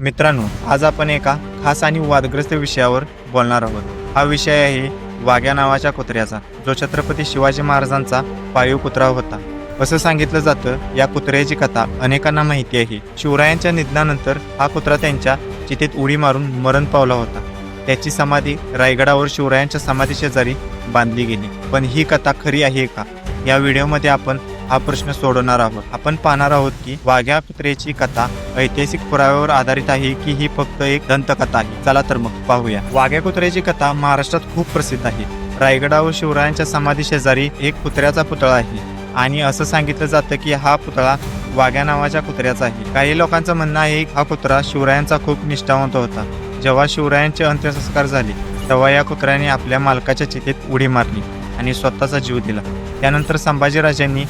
मित्रांनो आज आपण एका खास आणि वादग्रस्त विषयावर बोलणार आहोत. हा विषय आहे वाघ्या नावाच्या कुत्र्याचा जो छत्रपती शिवाजी महाराजांचा पाळीव कुत्रा होता. असं सांगितलं जातं या कुत्र्याची कथा अनेकांना माहिती आहे. शिवरायांच्या निधनानंतर हा कुत्रा त्यांच्या चितेत उडी मारून मरण पावला होता. त्याची समाधी रायगडावर शिवरायांच्या समाधी शेजारी बांधली गेली. पण ही कथा खरी आहे का? या व्हिडिओमध्ये आपण हा प्रश्न सोडवणार आहोत. आपण पाहणार आहोत की वाघ्या कुत्र्याची कथा ऐतिहासिक पुराव्यावर आधारित आहे की ही फक्त एक दंतकथा आहे. चला तर मग पाहूया. वाघ्या कुत्र्याची कथा महाराष्ट्रात खूप प्रसिद्ध आहे. रायगडावर शिवरायांच्या समाधी शेजारी एक कुत्र्याचा पुतळा आहे. आणि असं सांगितलं जातं की हा पुतळा वाघ्या नावाच्या कुत्र्याचा आहे. काही लोकांचं म्हणणं आहे की हा कुत्रा शिवरायांचा खूप निष्ठावंत होता. जेव्हा शिवरायांचे अंत्यसंस्कार झाले तेव्हा या कुत्र्याने आपल्या मालकाच्या चितेत उडी मारली आणि स्वतःचा जीव दिला. त्यानंतर संभाजीराजांनी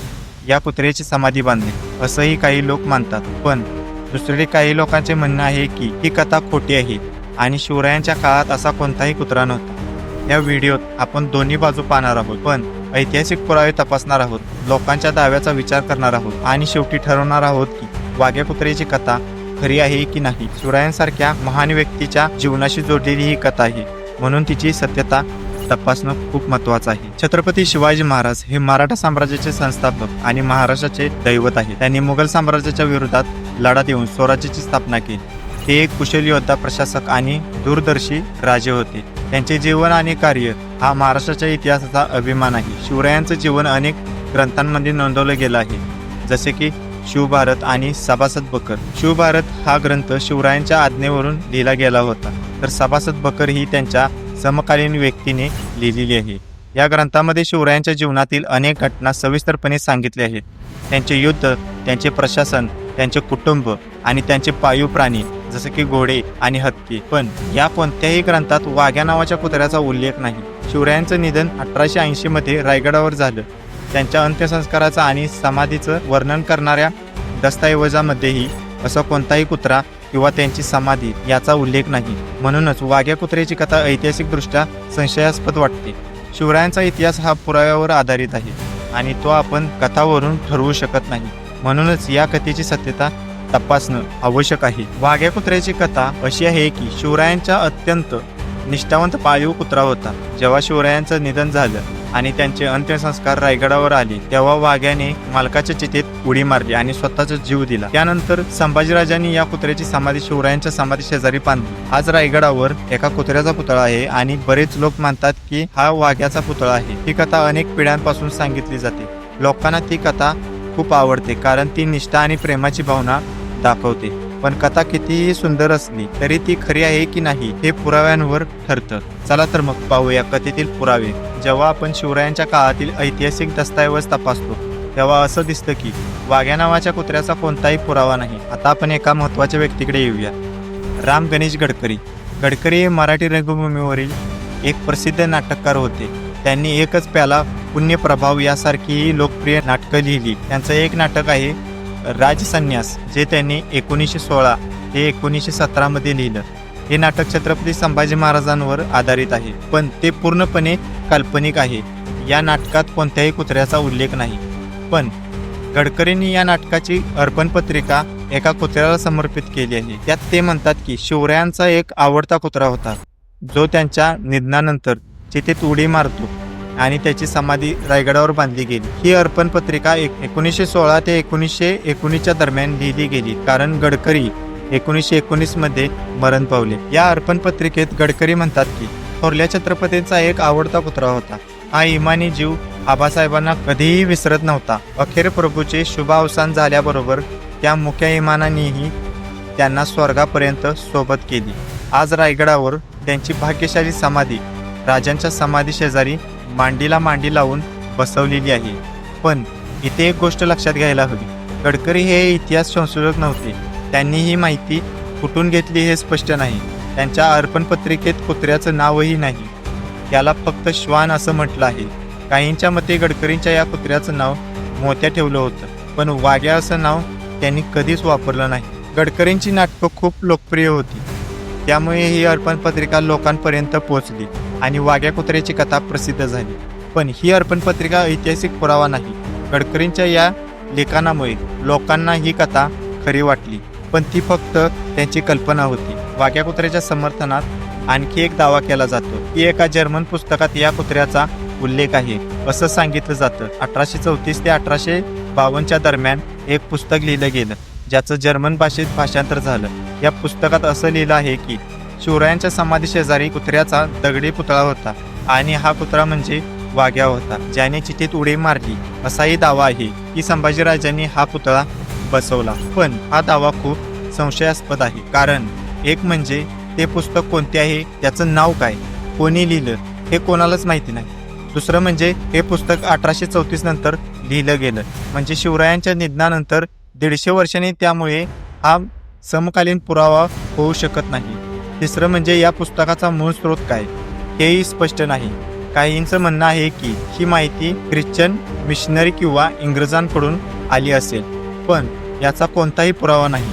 या कुत्र्याची समाधी बांधली असंही काही लोक मानतात. पण दुसरे काही लोकांचे म्हणणं आहे की ही कथा खोटी आहे आणि शिवरायांच्या काळात असा कोणताही कुत्रा नव्हता. या व्हिडिओत आपण दोन्ही बाजू पाहणार आहोत. पण ऐतिहासिक पुरावे तपासणार आहोत लोकांच्या दाव्याचा विचार करणार आहोत आणि शेवटी ठरवणार आहोत की वाघ्या कुत्र्याची कथा खरी आहे की नाही. शिवरायांसारख्या महान व्यक्तीच्या जीवनाशी जोडलेली ही कथा आहे. म्हणून तिची सत्यता तपासणं खूप महत्वाचं आहे. छत्रपती शिवाजी महाराज हे मराठा साम्राज्याचे संस्थापक आणि महाराष्ट्राचे दैवत आहे त्यांनी मुघल साम्राज्याच्या विरोधात लढा देऊन स्वराज्याची स्थापना केली. ते एक कुशल योद्धा प्रशासक आणि दूरदर्शी राजे होते. त्यांचे जीवन आणि कार्य हा महाराष्ट्राच्या इतिहासाचा अभिमान आहे. शिवरायांचं जीवन अनेक ग्रंथांमध्ये नोंदवलं गेलं आहे. जसे की शिवभारत आणि सभासद बकर. शिवभारत हा ग्रंथ शिवरायांच्या आज्ञेवरून लिहिला गेला होता. तर सभासद बकर ही त्यांच्या समकालीन व्यक्तीने लिहिलेली आहे. या ग्रंथामध्ये शिवरायांच्या जीवनातील अनेक घटना सविस्तरपणे सांगितल्या आहेत. त्यांचे युद्ध त्यांचे प्रशासन त्यांचे कुटुंब आणि त्यांचे पाळीव प्राणी जसे की घोडे आणि हत्ती. पण या कोणत्याही ग्रंथात वाघ्या नावाच्या कुत्र्याचा उल्लेख नाही. शिवरायांचं निधन अठराशे ऐंशी मध्ये रायगडावर झालं. त्यांच्या अंत्यसंस्काराचं आणि समाधीचं वर्णन करणाऱ्या दस्तऐवजामध्येही असा कोणताही कुत्रा किंवा त्यांची समाधी याचा उल्लेख नाही. म्हणूनच वाघ्या कुत्र्याची कथा ऐतिहासिकदृष्ट्या संशयास्पद वाटते. शिवरायांचा इतिहास हा पुराव्यावर आधारित आहे आणि तो आपण कथावरून ठरवू शकत नाही. म्हणूनच या कथेची सत्यता तपासणं आवश्यक आहे. वाघ्या कुत्र्याची कथा अशी आहे की शिवरायांच्या अत्यंत निष्ठावंत पाळीव कुत्रा होता. जेव्हा शिवरायांचं निधन झालं आणि त्यांचे अंत्यसंस्कार रायगडावर आले. तेव्हा वाघ्याने मालकाच्या चितेत उडी मारली आणि स्वतःचा जीव दिला. त्यानंतर संभाजीराजांनी या कुत्र्याची समाधी शिवरायांच्या समाधी शेजारी बांधली. आज रायगडावर एका कुत्र्याचा पुतळा आहे आणि बरेच लोक मानतात की हा वाघ्याचा पुतळा आहे. ही कथा अनेक पिढ्यांपासून सांगितली जाते. लोकांना ती कथा खूप आवडते कारण ती निष्ठा आणि प्रेमाची भावना दाखवते. पण कथा कितीही सुंदर असली तरी ती खरी आहे की नाही हे पुराव्यांवर ठरतं. चला तर मग पाहूया कथेतील पुरावे. जेव्हा आपण शिवरायांच्या काळातील ऐतिहासिक दस्तऐवज तपासतो तेव्हा असं दिसतं की वाघ्या नावाच्या कुत्र्याचा कोणताही पुरावा नाही. आता आपण एका महत्त्वाच्या व्यक्तीकडे येऊया. राम गणेश गडकरी. गडकरी हे मराठी रंगभूमीवरील एक प्रसिद्ध नाटककार होते. त्यांनी एकच प्याला पुण्यप्रभाव यासारखीही लोकप्रिय नाटकं लिहिली. त्यांचं एक नाटक आहे राजसन्यास जे त्यांनी एकोणीसशे सोळा ते एकोणीसशे सतरामध्ये लिहिलं. हे नाटक छत्रपती संभाजी महाराजांवर आधारित आहे पण ते पूर्णपणे काल्पनिक आहे. या नाटकात कोणत्याही कुत्र्याचा उल्लेख नाही. पण गडकरींनी या नाटकाची अर्पण पत्रिका एका कुत्र्याला समर्पित केली आहे. त्यात ते म्हणतात की शिवरायांचा एक आवडता कुत्रा होता. जो त्यांच्या निधनानंतर चितेत उडी मारतो आणि त्याची समाधी रायगडावर बांधली गेली. ही अर्पण पत्रिका एक एकोणीसशे सोळा ते एकोणीसशे एकोणीसच्या दरम्यान लिहिली गेली. कारण गडकरी एकोणीसशे एकोणीसमध्ये मरण पावले. या अर्पण पत्रिकेत गडकरी म्हणतात की थोरल्या छत्रपतींचा एक आवडता पुतळा होता. हा इमानी जीव आबासाहेबांना कधीही विसरत नव्हता. अखेर प्रभूचे शुभ अवसान झाल्याबरोबर त्या मुख्या इमानानेही त्यांना स्वर्गापर्यंत सोबत केली. आज रायगडावर त्यांची भाग्यशाली समाधी राजांच्या समाधी शेजारी मांडीला मांडी लावून बसवलेली आहे. पण इथे एक गोष्ट लक्षात घ्यायला हवी. गडकरी हे इतिहास संशोधक नव्हते. त्यांनी ही माहिती कुठून घेतली हे स्पष्ट नाही. त्यांच्या अर्पण पत्रिकेत कुत्र्याचं नावही नाही. त्याला फक्त श्वान असं म्हटलं आहे. काहींच्या मते गडकरींच्या या कुत्र्याचं नाव मोत्या ठेवलं होतं. पण वाघ्या असं नाव त्यांनी कधीच वापरलं नाही. गडकरींची नाटकं खूप लोकप्रिय होती. त्यामुळे ही अर्पण पत्रिका लोकांपर्यंत पोहोचली आणि वाघ्या कुत्र्याची कथा प्रसिद्ध झाली. पण ही अर्पण पत्रिका ऐतिहासिक पुरावा नाही. गडकरींच्या या लेखनामुळे लोकांना ही कथा खरी वाटली. पण ती फक्त त्यांची कल्पना होती. वाघ्या कुत्र्याच्या समर्थनात आणखी एक दावा केला जातो की एका जर्मन पुस्तकात या कुत्र्याचा उल्लेख आहे. असं सांगितलं जातं. अठराशे चौतीस ते अठराशे बावन्नच्या दरम्यान एक पुस्तक लिहिलं गेलं ज्याचं जर्मन भाषेत भाषांतर झालं. या पुस्तकात असं लिहिलं आहे की शिवरायांच्या समाधी शेजारी कुत्र्याचा दगडी पुतळा होता आणि हा कुत्रा म्हणजे वाघ्या होता ज्याने चिठीत उडी मारली. असाही दावा आहे की संभाजीराजांनी हा पुतळा बसवला. पण हा दावा खूप संशयास्पद आहे. कारण एक म्हणजे ते पुस्तक कोणते आहे त्याचं नाव काय कोणी लिहिलं हे कोणालाच माहिती नाही. दुसरं म्हणजे हे पुस्तक अठराशे चौतीस नंतर लिहिलं गेलं. म्हणजे शिवरायांच्या निधनानंतर दीडशे वर्षांनी त्यामुळे हा समकालीन पुरावा होऊ शकत नाही. तिसरं म्हणजे या पुस्तकाचा मूळ स्रोत काय हेही स्पष्ट नाही. काहींचं म्हणणं आहे की ही माहिती ख्रिश्चन मिशनरी किंवा इंग्रजांकडून आली असेल. पण याचा कोणताही पुरावा नाही.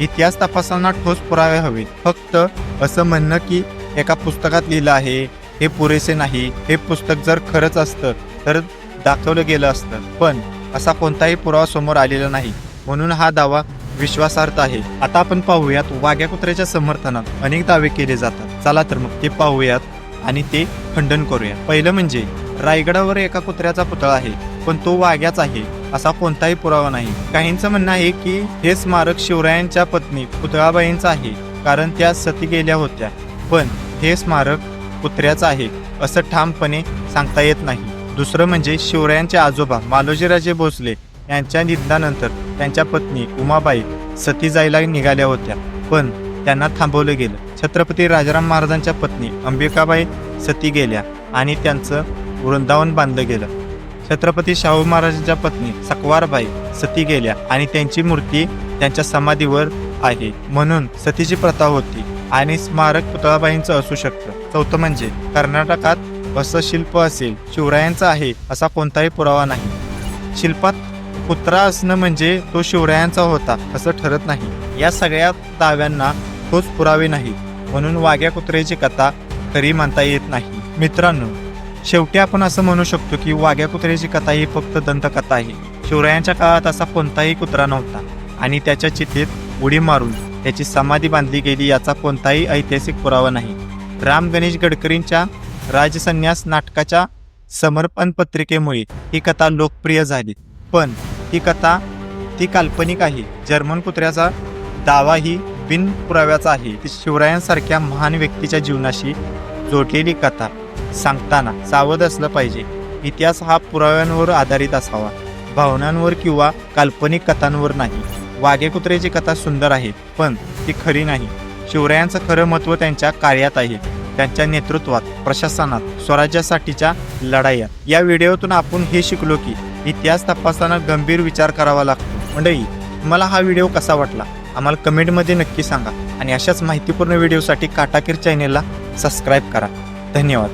इतिहास तपासांना ठोस पुरावे हवेत. फक्त असं म्हणणं की एका पुस्तकात लिहिलं आहे हे पुरेसे नाही हे पुस्तक जर खरंच असतं तर दाखवलं गेलं असतं. पण असा कोणताही पुरावा समोर आलेला नाही. म्हणून हा दावा विश्वासार्थ आहे. आता आपण पाहूयात वाघ्या कुत्र्याच्या समर्थनात अनेक दावे केले जातात. चला तर मग ते पाहूयात आणि ते खंडन करूया. पहिलं म्हणजे रायगडावर एका कुत्र्याचा पुतळा आहे पण तो वाघ्याच आहे. असा कोणताही पुरावा नाही. काहींचं म्हणणं आहे की हे स्मारक शिवरायांच्या पत्नी पुतळाबाईंचं आहे कारण त्या सती गेल्या होत्या. पण हे स्मारक कुत्र्याचं आहे असं ठामपणे सांगता येत नाही. दुसरं म्हणजे शिवरायांचे आजोबा मालोजीराजे भोसले यांच्या निधनानंतर त्यांच्या पत्नी उमाबाई सती जायला निघाल्या होत्या. पण त्यांना थांबवलं गेलं. छत्रपती राजाराम महाराजांच्या पत्नी अंबिकाबाई सती गेल्या आणि त्यांचं वृंदावन बांधलं गेलं. छत्रपती शाहू महाराजांच्या पत्नी सकवारबाई सती गेल्या आणि त्यांची मूर्ती त्यांच्या समाधीवर आहे. म्हणून सतीची प्रथा होती आणि स्मारक पुतळाबाईंचं असू शकतं. चौथं म्हणजे कर्नाटकात असं शिल्प असेल शिवरायांचं आहे असा कोणताही पुरावा नाही. शिल्पात कुत्रा असणं म्हणजे तो शिवरायांचा होता असं ठरत नाही. या सगळ्या दाव्यांना तोच पुरावे नाही. म्हणून वाघ्या कुत्र्याची कथा खरी मानता येत नाही. मित्रांनो शेवटी आपण असं म्हणू शकतो की वाघ्या कुत्र्याची कथा ही फक्त दंतकथा आहे. शिवरायांच्या काळात असा कोणताही कुत्रा नव्हता. आणि त्याच्या चितेत उडी मारून त्याची समाधी बांधली गेली याचा कोणताही ऐतिहासिक पुरावा नाही. राम गणेश गडकरींच्या राजसन्यास नाटकाच्या समर्पण पत्रिकेमुळे ही कथा लोकप्रिय झाली. पण ही कथा ती काल्पनिक आहे. जर्मन कुत्र्याचा दावा ही बिन पुराव्याचा आहे. ती शिवरायांसारख्या महान व्यक्तीच्या जीवनाशी जोडलेली कथा. सांगताना सावध असलं पाहिजे. इतिहास हा पुराव्यांवर आधारित असावा. भावनांवर किंवा काल्पनिक कथांवर नाही. वाघे कुत्र्याची कथा सुंदर आहे पण ती खरी नाही. शिवरायांचं खरं महत्त्व त्यांच्या कार्यात आहे. त्यांच्या नेतृत्वात प्रशासनात स्वराज्यासाठीच्या लढाया. या व्हिडिओतून आपण हे शिकलो की इतिहास तपासताना गंभीर विचार करावा लागतो. मंडळी तुम्हाला हा व्हिडिओ कसा वाटला? आम्हाला कमेंटमध्ये नक्की सांगा आणि अशाच माहितीपूर्ण व्हिडिओसाठी काटाकीर चॅनेलला सबस्क्राईब करा. धन्यवाद.